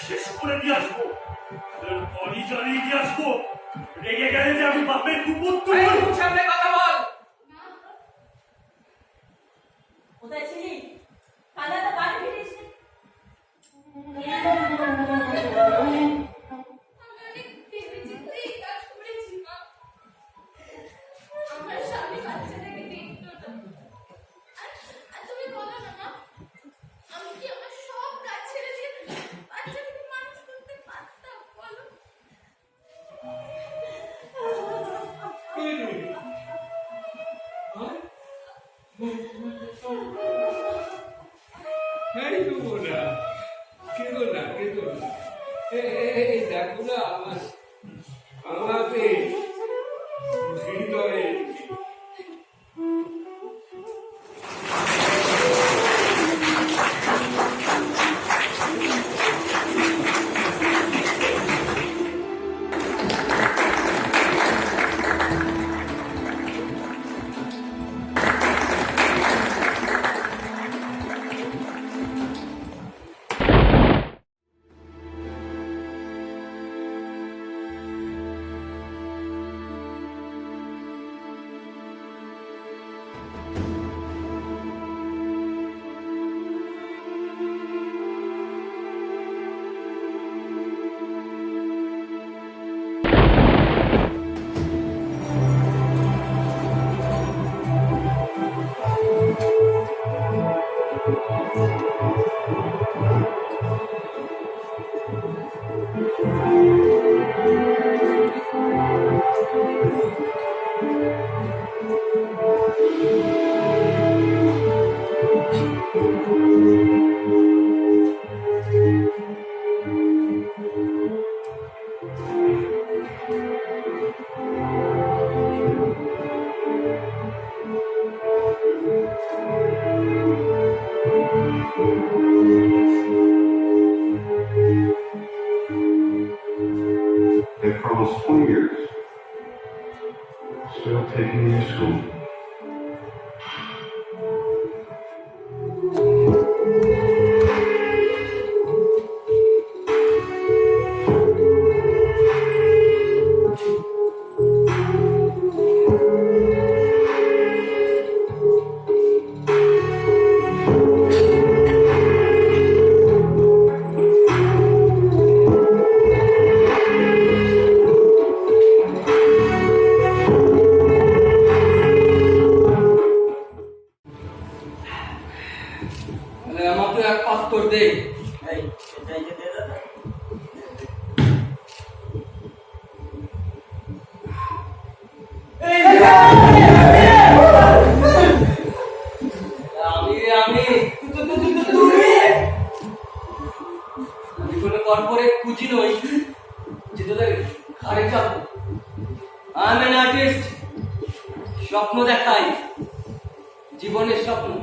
শেষ করে দিয়ে আসব। পরিচয় দিয়ে আসব। রেগে গেলে যে আমি বাপের কুকুর তুই সামনে কথা এই thank you They at two years. still taking me to school. দে। আমি আমি। তুমি আমি কোনো কর্পোরেট স্বপ্ন দেখাই। জীবনের স্বপ্ন।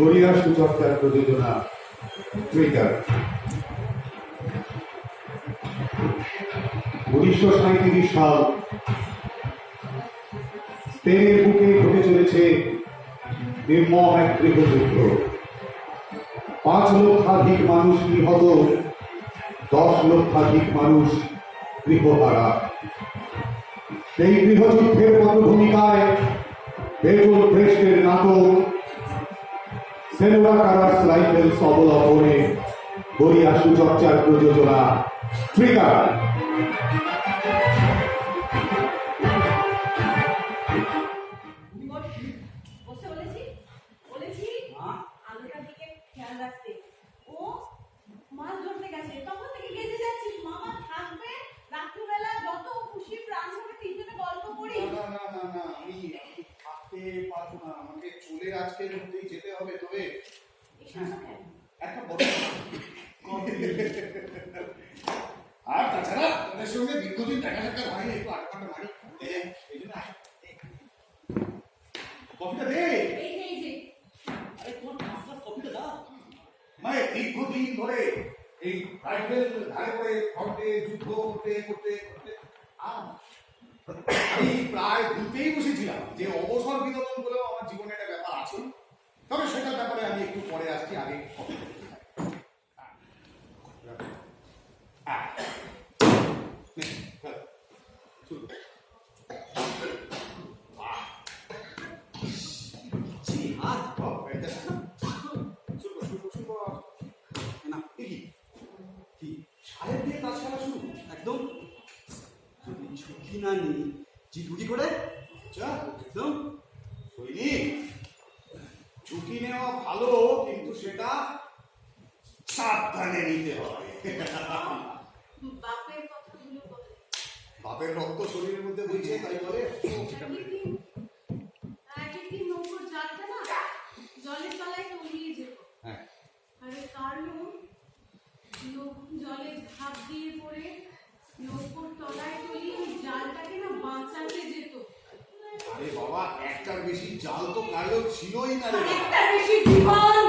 সূচক তার প্রযোজনা ট্রিগার উনিশশো সাঁত্রিশ সাল স্পেনের বুকে ঘটে চলেছে নির্মম এক গৃহযুদ্ধ। পাঁচ লক্ষাধিক মানুষ নিহত, দশ লক্ষাধিক মানুষ গৃহহারা। সেই গৃহযুদ্ধের পটভূমিকায় বেগুন দেশের নাটক সেলুলা কারাস রাইফেলস অবলম্বনে গড়িয়া সুচর্চার প্রযোজনা ট্রিগার বস বসে বলেছি বলেছি আলুটার দিকে খেয়াল রাখতে। ও মাছ ধরতে গেছে তখন থেকে গেজে যাচ্ছিস। মামা থাকবে রাত্রিবেলা যত খুশি প্রাণ ভরে তিনজনে গল্প করি। না না না না আমি আমি থাকতে পারব না তোদের সঙ্গে দীর্ঘদিন দেখা সাক্ষাৎ হয়নি একটু আটকাটা মারি। এই এই জন্য কফিটা দে। যে আরে তোমার পাঁচ গ্লাস কফিটা দাও। মানে দীর্ঘদিন ধরে এই রাইফেল ধারে করে ফ্রন্টে যুদ্ধ করতে করতে করতে আমি প্রায় ভুলতেই বসেছিলাম যে অবসর বিনোদন বলেও আমার জীবনে একটা ব্যাপার আছে। তবে সেটার ব্যাপারে আমি একটু পরে আসছি আগে ঝুঁকি না? নিই জি ঢুকি করে। যা, একদম। সৈনিক ঝুঁকি নেওয়া ভালো কিন্তু সেটা সাবধানে নিতে হয় বাপের রক্ত শরীরের মধ্যে বইছে তাই বলে? না জলের তলায় তলিয়ে যেত। হ্যাঁ। কারণ জলে ঝাঁপ দিয়ে পড়ে নৌকোর তলায় তলিয়ে ওই জালটাকে না বাঁচাতে যেত আরে বাবা একটার বেশি জাল তো কারও ছিলই না রে বেশি জীবন।